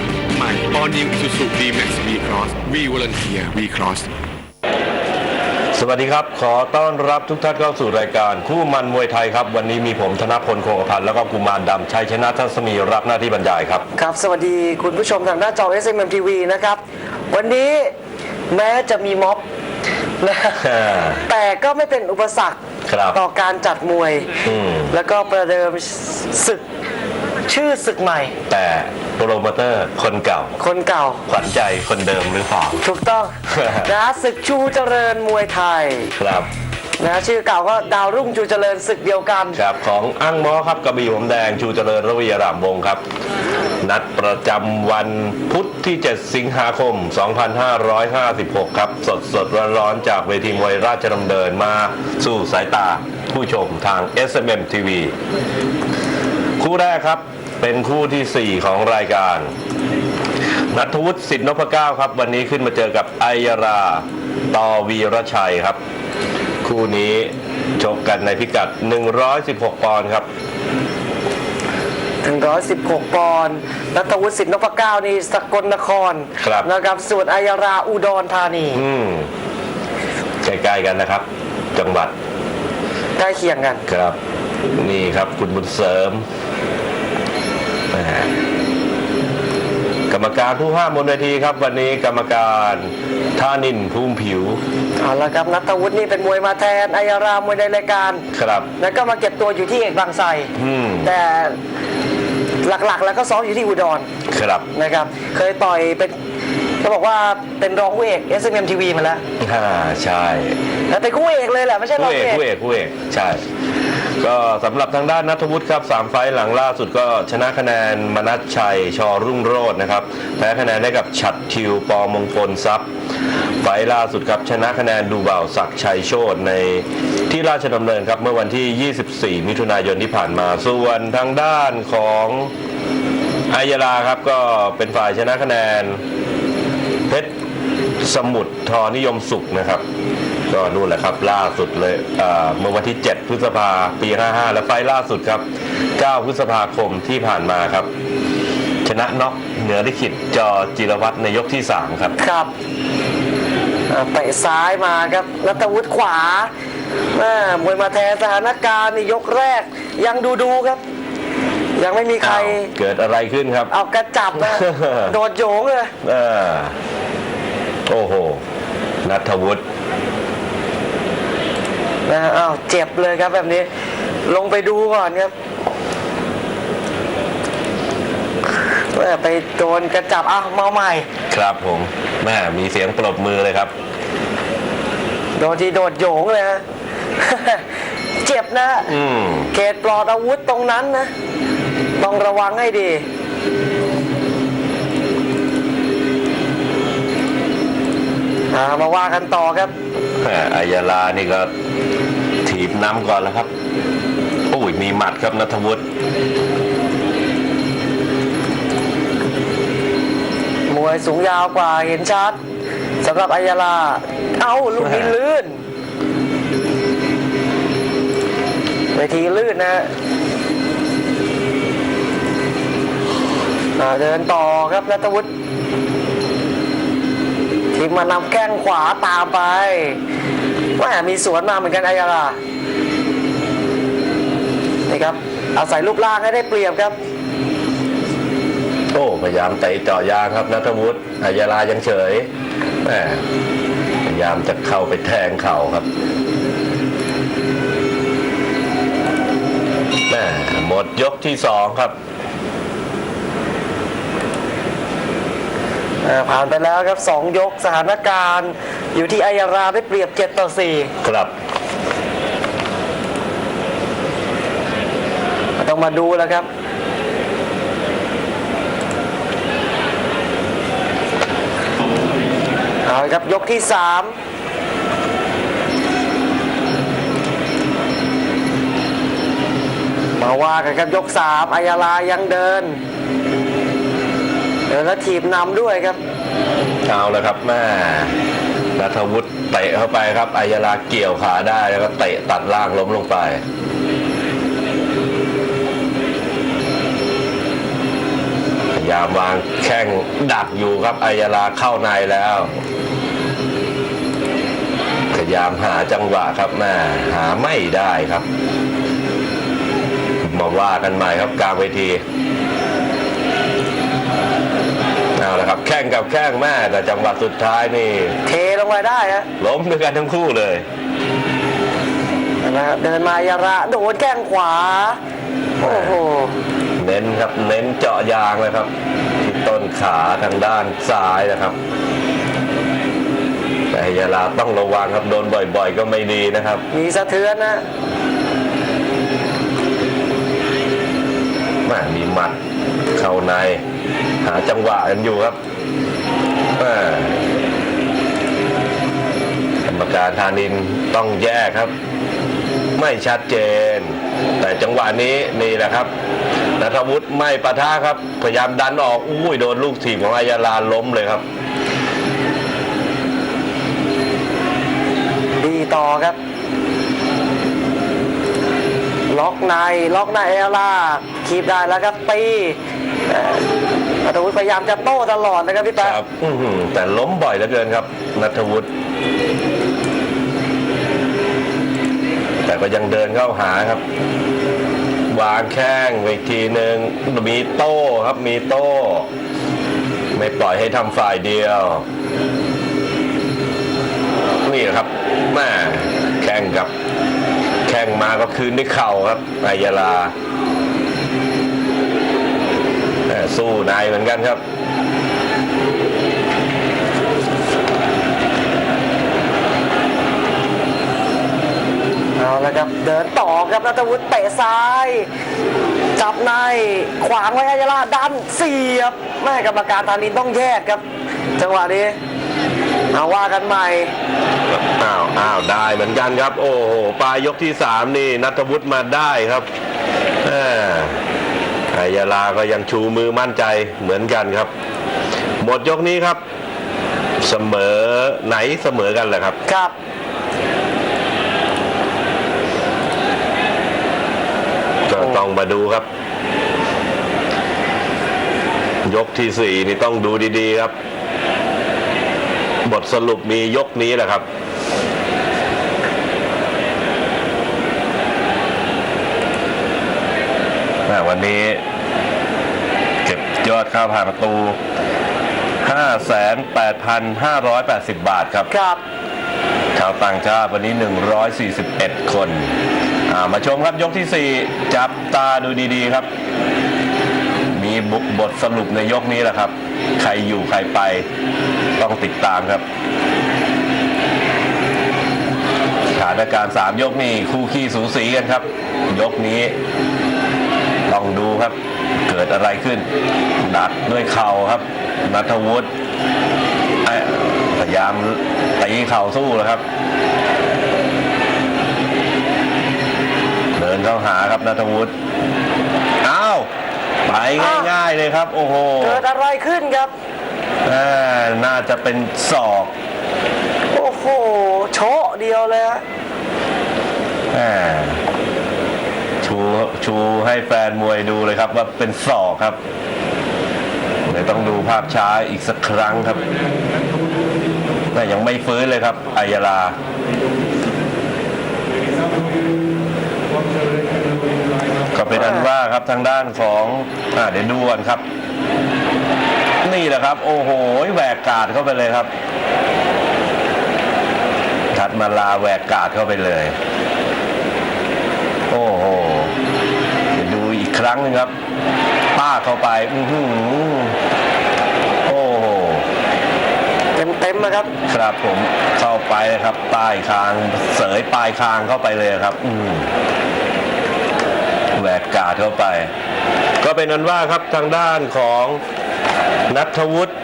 ร์ใหม่ All New Isuzu D-Max V-Cross V Volunteer V-Cross สวัสดีครับ ขอต้อนรับทุกท่านเข้าสู่รายการคู่มันมวยไทยครับ วันนี้มีผมธนพลโคงกระพันธ์แล้วก็กุมารดำชัยชนะทัศมีรับหน้าที่บรรยายครับ ครับสวัสดีคุณผู้ชมทางหน้าจอ SMM TV นะครับ วันนี้แม้จะมีม็อบนะอ่าแต่ก็ไม่เป็นอุปสรรคครับต่อการจัดมวยอืมแล้วก็ประเดิมศึกชื่อศึกใหม่ แต่ โปรโมเตอร์คนเก่า คนเก่า ขวัญใจคนเดิมหรือเปล่า ถูกต้อง นะศึกชูเจริญมวยไทยครับ นะชื่อเก่าก็ดาวรุ่งชูเจริญศึกเดียวกัน ครับของอั้งม้อครับกระบี่ผมแดงชูเจริญระวียรามวงศ์ครับ นัดประจำวันพุธที่ 7 สิงหาคม 2556 ครับ สดสดๆร้อนๆจากเวทีมวยราชดำเนินมาสู่สายตาผู้ชมทาง SMM TV คู่แรกครับ เป็นคู่ทีสี่ 4 ของรายการนัทวุฒิสิทธินพเก้าครับ วันนี้ขึ้นมาเจอกับไอยาราตอวีรชัยครับ คู่นี้ชกกันในพิกัด 116 ปอนด์ครับถึง116 ปอนด์นัทวุฒิสิทธิ์นพเก้านี่สกลนครครับ นะครับส่วนอายาราอุดรธานีอืมใกล้ๆกันนะครับ จังหวัดใกล้เคียงกัน ครับ นี่ครับคุณบุญเสริม แหมกรรมการผู้ห้ามบนเวทีครับ วันนี้กรรมการท่านินภูมิผิว เอาละครับนัทวุฒินี่เป็นมวยมาแทนอายารามวยในรายการ ครับ แล้วก็มาเก็บตัวอยู่ที่เอกบางไทรอืมแต่หลักๆ แล้วก็ซ้อมอยู่ที่อุดรครับนะครับ เคยต่อยเป็นเขาบอกว่าเป็นรองคู่เอก SMM TV มาแล้วอ่าใช่แต่เป็นคู่เอกเลยแหละไม่ใช่รอคู่งเอกคู่คู่เอเอกกคู่เอกใช่ ก็สำหรับทางด้านนัทวุฒิครับสามไฟล์หลังล่าสุดก็ชนะคะแนนมนัชชัยชอรุ่งโรจน์นะครับแพ้คะแนนได้กับฉัดทิวปอมงคลทรัพย์ ไฟล์ล่าสุดครับชนะคะแนนดูเบาศักดิ์ชัยโชตในที่ราชดำเนินครับเมื่อวันที่ 24 มิถุนายนที่ผ่านมาส่วนทางด้านของอายาลาครับก็เป็นฝ่ายชนะคะแนนเพชร สมุทรทอนิยมสุขนะครับ ก็นู่นแหละครับล่าสุดเลยเอ่อเมื่อวันที่ 7 พฤษภาปี 55 และไฟล์ล่าสุดครับ 9 พฤษภาคมที่ผ่านมาครับ ชนะน็อกเหนือลิขิตจอจิรวัตรในยกที่ 3 ครับ ครับอ่าเตะซ้ายมาครับนัทวุฒิขวาแม่มวยมาแทนสถานการณ์ในยกแรก ยังดูดูๆครับ ยังไม่มีใครอ้าวเกิดอะไรขึ้นครับ เอากระจับนะ โดดโยงเลยเออ โอ้โหนัทวุฒินะอ้าวเจ็บเลยครับแบบนี้ ลงไปดูก่อนครับแม่ไปโดนกระจับอ้าวเมาใหม่ ครับผมแม่มีเสียงปรบมือเลยครับ โดนที่โดดโยงเลยฮะ เจ็บนะ อืม เขตปลอดอาวุธตรงนั้นนะ ต้องระวังให้ดี อ่ามาว่ากันต่อครับแหม่อายาลานี่ก็ถีบน้ำก่อนแล้วครับ โอ้ยมีหมัดครับนัทวุฒิมวยสูงยาวกว่าเห็นชัดสำหรับอายาลา เอ้าลูกนี้ลื่นเวทีลื่นนะฮะอ่าเดินต่อครับนัทวุฒิ ทีมานำแข้งขวาตามไปว่มีสวนมาเหมือนกันอายาลานี่ครับอาศัยรูปร่างให้ได้เปรียบครับโอ้พยายามเตะเจาะยางครับนัทวุฒิอายาลายังเฉยแหม่พยายามจะเข้าไปแทงเข่าครับแหม่หมดยกที่สองครับ เอ่อ ผ่านไปแล้วครับ 2 ยกสถานการณ์ อยู่ที่อายาราได้เปรียบ 7 ต่อครับ4ต้องมาดูแล้วครับเอาละครับยกที่ 3มาว่ากันครับยก3อายาลายังเดิน เดินแล้วถีบนำด้วยครับ เอาแล้วครับแม่นัทวุฒิเตะเข้าไปครับอายาลาเกี่ยวขาได้แล้วก็เตะตัดล่างล้มลงไปพยายามวางแข้งดักอยู่ครับอายาลาเข้าในแล้วพยายามหาจังหวะครับแม่หาไม่ได้ครับ มาว่ากันใหม่ครับกลางเวที เอาละครับ แข้งกับแข้งแม่แต่จังหวะสุดท้ายนี่ เทลงไปได้ฮะล้มด้วยกันทั้งคู่เลยนะครับเดินมายาระโดนแข้งขวา โอ้โห เน้นครับ เน้นเจาะยางเลยครับ ที่ต้นขาทางด้านซ้ายนะครับ แต่ยาลาต้องระวังครับ โดนบ่อยๆ ก็ไม่ดีนะครับ มีสะเทือนนะแม่มีหมัด เข้าใน หาจังหวะกันอยู่ครับกรรมการธานินต้องแยกครับ ไม่ชัดเจน แต่จังหวะนี้นี่แหละครับนัทวุฒิไม่ปะทะครับ พยายามดันออกอุ้ยโดนลูกถีบของอายาลาล้มเลยครับ ดีต่อครับ ล็อกในล็อกในเอลล่า คีบได้แล้วครับตีเอ่ออัตวุฒิพยายามจะโต้ตลอดนะครับพี่แป๊ะรับอื้อหือแต่ล้มบ่อยเหลือเกินครับนัทวุฒิแต่ก็ยังเดินเข้าหาครับ วางแข้งอีกทีหนึ่งมีโต้ครับมีโต้ ไม่ปล่อยให้ทำฝ่ายเดียว นี่แหละครับแม่แข้งกับ แข้งมาก็คืนด้วยเข่าครับอายาลา สู้นายเหมือนกันครับเอาละครับเดินต่อครับนัตวุฒิเตะซ้าย จับในขวางไว้อายาลาดันเสียบแม่กรรมการตานินต้องแยกครับ จังหวะนี้เอาว่ากันใหม่อ้าวอ้าวได้เหมือนกันครับ โอ้โหปลายยกที่สามนี่นัทวุฒิมาได้ครับแหมอา ยาลาก็ยังชูมือมั่นใจเหมือนกันครับ หมดยกนี้ครับ เสมอไหนเสมอกันแหละครับ ครับก็ต้องมาดูครับ ยกที่สี่นี่ต้องดูดีๆครับ บทสรุปมียกนี้แหละครับ แม่ วันนี้เก็บยอดค่าผ่านประตู 58,580 บาทครับ ครับ ชาวต่างชาติวันนี้ 141 คนอ่ามาชมครับยกที่ 4 จับตาดูดีๆครับ มีบุบทสรุปในยกนี้แหละครับ ใครอยู่ใครไปต้องติดตามครับสถานการณ์3ยกนี่คู่ขี้สูสีกันครับ ยกนี้ต้อง ดูครับ เกิดอะไรขึ้น ดักด้วยเข่าครับนัทวุฒิเอ้ยพยายามตีเข่าสู้แล้วครับ เดินเข้าหาครับนัทวุฒิอ้าวไปง่าย ๆ เลยครับ โอ้โหเกิดอะไรขึ้นครับเอ้ยน่าจะเป็นศอก โอ้โหโชะเดียวเลยฮะแหม ชูให้แฟนมวยดูเลยครับว่าเป็นศอกครับเดี๋ยวต้องดูภาพช้าอีกสักครั้งครับแต่ยังไม่ฟื้นเลยครับอายาลาก็เป็นอันว่าครับทางด้านของอ่าเดี๋ยวดูก่อนครับ นี่แหละครับ โอ้โหแหวกกาดเข้าไปเลยครับทัดมาลาแหวกกาดเข้าไปเลย โอ้โหเดี๋ยวดูอีก ครั้งหนึงครับป้าเข้าไป อือหือโอ้โหเต็มเต็มๆนะครับ ครับผมเข้าไปนะครับใต้คางเสยปลายคางเข้าไปเลยครับ อืมแหวกกาดเข้าไป ก็เป็นนั้นว่าครับทางด้านของนัทวุฒิ